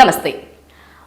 నమస్తే.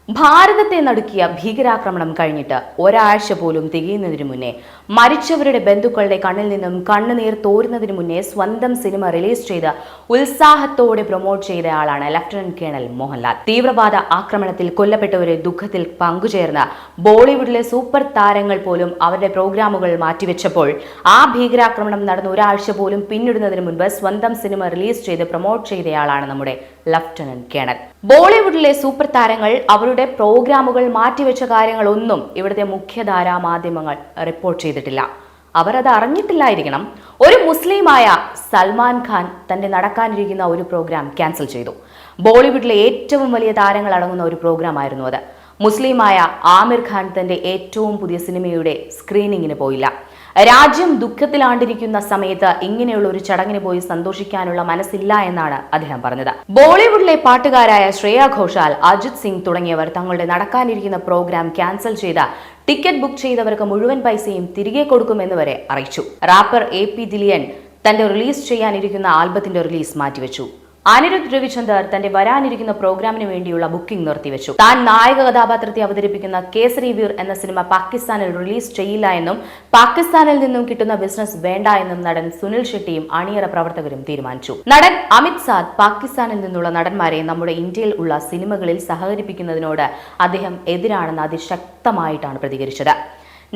ഭാരതത്തെ നടുക്കിയ ഭീകരാക്രമണം കഴിഞ്ഞിട്ട് ഒരാഴ്ച പോലും തികയുന്നതിനു മുന്നേ മരിച്ചവരുടെ ബന്ധുക്കളുടെ കണ്ണിൽ നിന്നും കണ്ണുനീർ തോരുന്നതിനു മുന്നേ സ്വന്തം സിനിമ റിലീസ് ചെയ്ത് ഉത്സാഹത്തോടെ പ്രൊമോട്ട് ചെയ്തയാളാണ് ലഫ്റ്റനന്റ് കേണൽ മോഹൻലാൽ. തീവ്രവാദ ആക്രമണത്തിൽ കൊല്ലപ്പെട്ടവരെ ദുഃഖത്തിൽ പങ്കുചേർന്ന ബോളിവുഡിലെ സൂപ്പർ താരങ്ങൾ പോലും അവരുടെ പ്രോഗ്രാമുകൾ മാറ്റിവെച്ചപ്പോൾ ആ ഭീകരാക്രമണം നടന്ന ഒരാഴ്ച പോലും പിന്നിടുന്നതിന് മുൻപ് സ്വന്തം സിനിമ റിലീസ് ചെയ്ത് പ്രൊമോട്ട് ചെയ്തയാളാണ് നമ്മുടെ ലഫ്റ്റനന്റ് കേണൽ. ബോളിവുഡിലെ സൂപ്പർ താരങ്ങൾ അവരുടെ പ്രോഗ്രാമുകൾ മാറ്റിവെച്ച കാര്യങ്ങളൊന്നും ഇവിടുത്തെ മുഖ്യധാരാ മാധ്യമങ്ങൾ റിപ്പോർട്ട് ചെയ്തിട്ടില്ല. അവർ അത് അറിഞ്ഞിട്ടില്ലായിരിക്കണം. ഒരു മുസ്ലിമായ സൽമാൻ ഖാൻ തന്റെ നടക്കാനിരിക്കുന്ന ഒരു പ്രോഗ്രാം ക്യാൻസൽ ചെയ്തു. ബോളിവുഡിലെ ഏറ്റവും വലിയ താരങ്ങൾ അടങ്ങുന്ന ഒരു പ്രോഗ്രാം ആയിരുന്നു അത്. മുസ്ലിമായ ആമിർ ഖാൻ തന്റെ ഏറ്റവും പുതിയ സിനിമയുടെ സ്ക്രീനിങ്ങിന് പോയില്ല. രാജ്യം ദുഃഖത്തിലാണ്ടിരിക്കുന്ന സമയത്ത് ഇങ്ങനെയുള്ള ഒരു ചടങ്ങിന് പോയി സന്തോഷിക്കാനുള്ള മനസ്സില്ല എന്നാണ് അദ്ദേഹം പറഞ്ഞത്. ബോളിവുഡിലെ പാട്ടുകാരായ ശ്രേയ ഘോഷാൽ അജിത് സിംഗ് തുടങ്ങിയവർ തങ്ങളുടെ നടക്കാനിരിക്കുന്ന പ്രോഗ്രാം ക്യാൻസൽ ചെയ്ത ടിക്കറ്റ് ബുക്ക് ചെയ്തവർക്ക് മുഴുവൻ പൈസയും തിരികെ കൊടുക്കുമെന്ന് വരെ അറിയിച്ചു. റാപ്പർ എ പി ദിലിയൻ തന്റെ റിലീസ് ചെയ്യാനിരിക്കുന്ന ആൽബത്തിന്റെ റിലീസ് മാറ്റിവെച്ചു. അനിരുദ്ധ് രവിചന്ദർ തന്റെ വരാനിരിക്കുന്ന പ്രോഗ്രാമിന് വേണ്ടിയുള്ള ബുക്കിംഗ് നിർത്തിവെച്ചു. താൻ നായക കഥാപാത്രത്തെ അവതരിപ്പിക്കുന്ന കേസരി വീർ എന്ന സിനിമ പാകിസ്ഥാനിൽ റിലീസ് ചെയ്യില്ല എന്നും പാകിസ്ഥാനിൽ നിന്നും കിട്ടുന്ന ബിസിനസ് വേണ്ട എന്നും നടൻ സുനിൽ ഷെട്ടിയും അണിയറ പ്രവർത്തകരും തീരുമാനിച്ചു. നടൻ അമിത് സാദ് പാകിസ്ഥാനിൽ നിന്നുള്ള നടന്മാരെ നമ്മുടെ ഇന്ത്യയിൽ ഉള്ള സിനിമകളിൽ സഹകരിപ്പിക്കുന്നതിനോട് അദ്ദേഹം എതിരാണെന്ന് അതിശക്തമായിട്ടാണ് പ്രതികരിച്ചത്.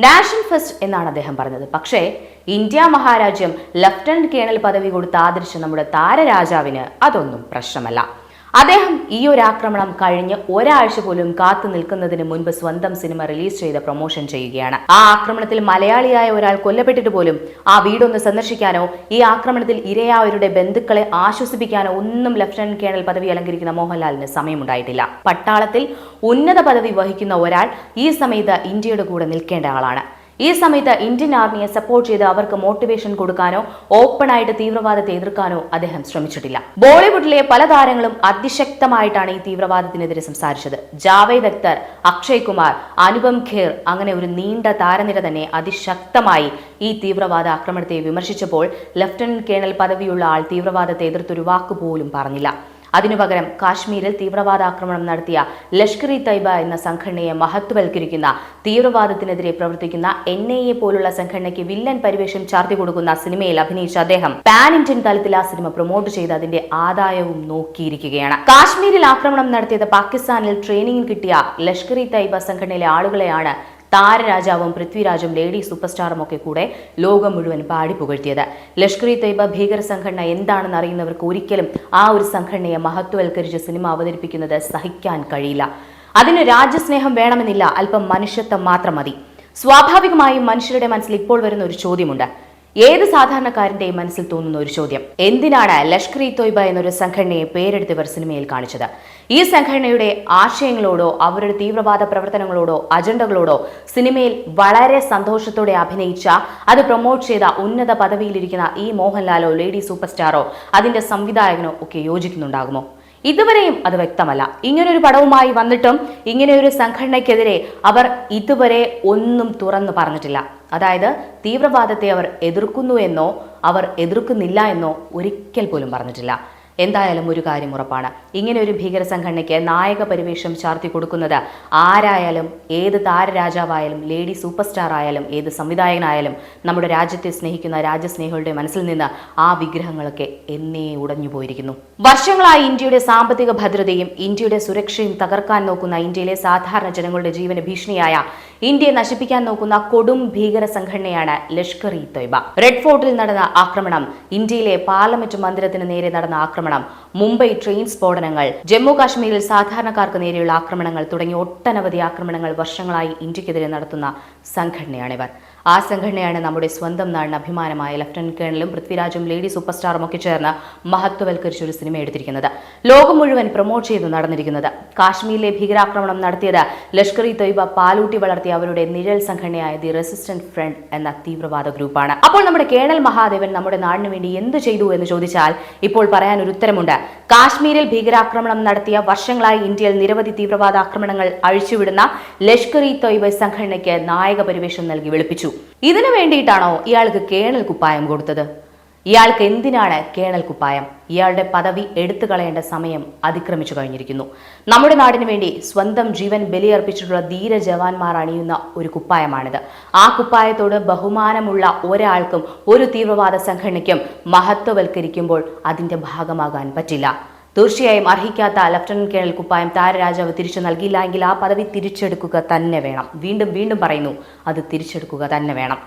നാഷണൽ ഫസ്റ്റ് എന്നാണ് അദ്ദേഹം പറഞ്ഞത്. പക്ഷേ ഇന്ത്യ മഹാരാജ്യം ലഫ്റ്റനന്റ് കേണൽ പദവി കൊടുത്ത് ആദരിച്ച നമ്മുടെ താരരാജാവിന് അതൊന്നും പ്രശ്നമല്ല. അദ്ദേഹം ഈ ഒരു ആക്രമണം കഴിഞ്ഞ് ഒരാഴ്ച പോലും കാത്തു നിൽക്കുന്നതിന് മുൻപ് സ്വന്തം സിനിമ റിലീസ് ചെയ്ത് പ്രൊമോഷൻ ചെയ്യുകയാണ്. ആ ആക്രമണത്തിൽ മലയാളിയായ ഒരാൾ കൊല്ലപ്പെട്ടിട്ട് പോലും ആ വീടൊന്ന് സന്ദർശിക്കാനോ ഈ ആക്രമണത്തിൽ ഇരയായവരുടെ ബന്ധുക്കളെ ആശ്വസിപ്പിക്കാനോ ഒന്നും ലഫ്റ്റനന്റ് കേണൽ പദവി അലങ്കരിക്കുന്ന മോഹൻലാലിന് സമയമുണ്ടായിട്ടില്ല. പട്ടാളത്തിൽ ഉന്നത പദവി വഹിക്കുന്ന ഒരാൾ ഈ സമയത്ത് ഇന്ത്യയുടെ കൂടെ നിൽക്കേണ്ട ആളാണ്. ഈ സമയത്ത് ഇന്ത്യൻ ആർമിയെ സപ്പോർട്ട് ചെയ്ത് അവർക്ക് മോട്ടിവേഷൻ കൊടുക്കാനോ ഓപ്പൺ ആയിട്ട് തീവ്രവാദത്തെ എതിർക്കാനോ അദ്ദേഹം ശ്രമിച്ചിട്ടില്ല. ബോളിവുഡിലെ പല താരങ്ങളും അതിശക്തമായിട്ടാണ് ഈ തീവ്രവാദത്തിനെതിരെ സംസാരിച്ചത്. ജാവേദ് അക്തർ അക്ഷയ് കുമാർ അനുപം ഖേർ അങ്ങനെ ഒരു നീണ്ട താരനിര തന്നെ അതിശക്തമായി ഈ തീവ്രവാദ ആക്രമണത്തെ വിമർശിച്ചപ്പോൾ ലഫ്റ്റനന്റ് കേണൽ പദവിയുള്ള ആൾ തീവ്രവാദത്തെ എതിർത്തൊരു വാക്കുപോലും പറഞ്ഞില്ല. അതിനു പകരം കാശ്മീരിൽ തീവ്രവാദാക്രമണം നടത്തിയ ലഷ്കർ ഇ തൈബ എന്ന സംഘടനയെ മഹത്വവൽക്കരിക്കുന്ന തീവ്രവാദത്തിനെതിരെ പ്രവർത്തിക്കുന്ന എൻ ഐ എ പോലുള്ള സംഘടനയ്ക്ക് വില്ലൻ പരിവേഷം ചാർത്തി കൊടുക്കുന്ന സിനിമയിൽ അഭിനയിച്ച അദ്ദേഹം പാൻ ഇന്ത്യൻ തലത്തിൽ ആ സിനിമ പ്രൊമോട്ട് ചെയ്ത് അതിന്റെ ആദായവും നോക്കിയിരിക്കുകയാണ്. കാശ്മീരിൽ ആക്രമണം നടത്തിയത് പാകിസ്ഥാനിൽ ട്രെയിനിങ്ങിൽ കിട്ടിയ ലഷ്കർ ഇ തൈബ സംഘടനയിലെ ആളുകളെയാണ് താരരാജാവും പൃഥ്വിരാജും ലേഡി സൂപ്പർ സ്റ്റാറും ഒക്കെ കൂടെ ലോകം മുഴുവൻ പാടി പുകഴ്ത്തിയത്. ലഷ്കർ ഇ തൈബ ഭീകര സംഘടന എന്താണെന്ന് അറിയുന്നവർക്ക് ഒരിക്കലും ആ ഒരു സംഘടനയെ മഹത്വവൽക്കരിച്ച് സിനിമ അവതരിപ്പിക്കുന്നത് സഹിക്കാൻ കഴിയില്ല. അതിന് രാജ്യസ്നേഹം വേണമെന്നില്ല അല്പം മനുഷ്യത്വം മാത്രം മതി. സ്വാഭാവികമായും മനുഷ്യരുടെ മനസ്സിൽ ഇപ്പോൾ വരുന്ന ഒരു ചോദ്യമുണ്ട്. ഏത് സാധാരണക്കാരന്റെയും മനസ്സിൽ തോന്നുന്ന ഒരു ചോദ്യം. എന്തിനാണ് ലഷ്കർ ഇ തോയ്ബ എന്നൊരു സംഘടനയെ പേരെടുത്ത് ഇവർ സിനിമയിൽ കാണിച്ചത്? ഈ സംഘടനയുടെ ആശയങ്ങളോടോ അവരുടെ തീവ്രവാദ പ്രവർത്തനങ്ങളോടോ അജണ്ടകളോടോ സിനിമയിൽ വളരെ സന്തോഷത്തോടെ അഭിനയിച്ച അത് പ്രൊമോട്ട് ചെയ്ത ഉന്നത പദവിയിലിരിക്കുന്ന ഈ മോഹൻലാലോ ലേഡി സൂപ്പർ സ്റ്റാറോ അതിന്റെ സംവിധായകനോ ഒക്കെ യോജിക്കുന്നുണ്ടാകുമോ? ഇതുവരെയും അത് വ്യക്തമല്ല. ഇങ്ങനൊരു പടവുമായി വന്നിട്ടും ഇങ്ങനെയൊരു സംഘടനയ്ക്കെതിരെ അവർ ഇതുവരെ ഒന്നും തുറന്നു പറഞ്ഞിട്ടില്ല. അതായത് തീവ്രവാദത്തെ അവർ എതിർക്കുന്നു എന്നോ അവർ എതിർക്കുന്നില്ല എന്നോ ഒരിക്കൽ പോലും പറഞ്ഞിട്ടില്ല. എന്തായാലും ഒരു കാര്യം ഉറപ്പാണ്. ഇങ്ങനെ ഒരു ഭീകര സംഘടനയ്ക്ക് നായക പരിവേഷം ചാർത്തി കൊടുക്കുന്നത് ആരായാലും ഏത് താരരാജാവായാലും ലേഡി സൂപ്പർ സ്റ്റാർ ആയാലും ഏത് സംവിധായകനായാലും നമ്മുടെ രാജ്യത്തെ സ്നേഹിക്കുന്ന രാജ്യസ്നേഹികളുടെ മനസ്സിൽ നിന്ന് ആ വിഗ്രഹങ്ങളൊക്കെ എന്നേ ഉടഞ്ഞു പോയിരിക്കുന്നു. വർഷങ്ങളായി ഇന്ത്യയുടെ സാമ്പത്തിക ഭദ്രതയും ഇന്ത്യയുടെ സുരക്ഷയും തകർക്കാൻ നോക്കുന്ന ഇന്ത്യയിലെ സാധാരണ ജനങ്ങളുടെ ജീവന ഭീഷണിയായ ഇന്ത്യയെ നശിപ്പിക്കാൻ നോക്കുന്ന കൊടും ഭീകര സംഘടനയാണ് ലഷ്കർ ഇ തൊയ്ബ. റെഡ് ഫോർട്ടിൽ നടന്ന ആക്രമണം ഇന്ത്യയിലെ പാർലമെന്റ് മന്ദിരത്തിന് നേരെ നടന്ന ആക്രമണം മുംബൈ ട്രെയിൻ സ്ഫോടനങ്ങൾ ജമ്മു കാശ്മീരിൽ സാധാരണക്കാർക്ക് നേരെയുള്ള ആക്രമണങ്ങൾ തുടങ്ങിയ ഒട്ടനവധി ആക്രമണങ്ങൾ വർഷങ്ങളായി ഇന്ത്യക്കെതിരെ നടത്തുന്ന സംഘടനയാണിവർ. ആ സംഘടനയാണ് നമ്മുടെ സ്വന്തം നാടിന് അഭിമാനമായ ലഫ്റ്റനന്റ് കേണലും പൃഥ്വിരാജും ലേഡി സൂപ്പർ സ്റ്റാറും ഒക്കെ ചേർന്ന് മഹത്വവൽക്കരിച്ച ഒരു സിനിമ എടുത്തിരിക്കുന്നത്. ലോകം മുഴുവൻ പ്രൊമോട്ട് ചെയ്തു നടന്നിരിക്കുന്നത്. കാശ്മീരിലെ ഭീകരാക്രമണം നടത്തിയത് ലഷ്കർ ഇ തൊയ്ബ പാലൂട്ടി വളർത്തിയ അവരുടെ നിഴൽ സംഘടനയായ ദി റെസിസ്റ്റന്റ് ഫ്രണ്ട് എന്ന തീവ്രവാദ ഗ്രൂപ്പാണ്. അപ്പോൾ നമ്മുടെ കേണൽ മഹാദേവൻ നമ്മുടെ നാടിനു വേണ്ടി എന്ത് ചെയ്തു എന്ന് ചോദിച്ചാൽ ഇപ്പോൾ പറയാൻ ഒരു ഉത്തരമുണ്ട്. കാശ്മീരിൽ ഭീകരാക്രമണം നടത്തിയ വർഷങ്ങളായി ഇന്ത്യയിൽ നിരവധി തീവ്രവാദ ആക്രമണങ്ങൾ അഴിച്ചുവിടുന്ന ലഷ്കർ ഇ തൊയ്ബ സംഘടനയ്ക്ക് നായക പരിവേഷം നൽകി വെളുപ്പിച്ചു. ഇതിനു വേണ്ടിയിട്ടാണോ ഇയാൾക്ക് കേണൽ കുപ്പായം കൊടുത്തത്? ഇയാൾക്ക് എന്തിനാണ് കേണൽ കുപ്പായം? ഇയാളുടെ പദവി എടുത്തു കളയേണ്ട സമയം അതിക്രമിച്ചു കഴിഞ്ഞിരിക്കുന്നു. നമ്മുടെ നാടിനു വേണ്ടി സ്വന്തം ജീവൻ ബലിയർപ്പിച്ചിട്ടുള്ള ധീര ജവാന്മാർ അണിയുന്ന ഒരു കുപ്പായമാണിത്. ആ കുപ്പായത്തോട് ബഹുമാനമുള്ള ഒരാൾക്കും ഒരു തീവ്രവാദ സംഘടനയ്ക്കും മഹത്വവൽക്കരിക്കുമ്പോൾ അതിന്റെ ഭാഗമാകാൻ പറ്റില്ല. തീർച്ചയായും അർഹിക്കാത്ത ലഫ്റ്റനന്റ് കേണൽ കുപ്പായം താരരാജാവ് തിരിച്ചു നൽകിയില്ല എങ്കിൽ ആ പദവി തിരിച്ചെടുക്കുക തന്നെ വേണം. വീണ്ടും വീണ്ടും പറയുന്നു അത് തിരിച്ചെടുക്കുക തന്നെ വേണം.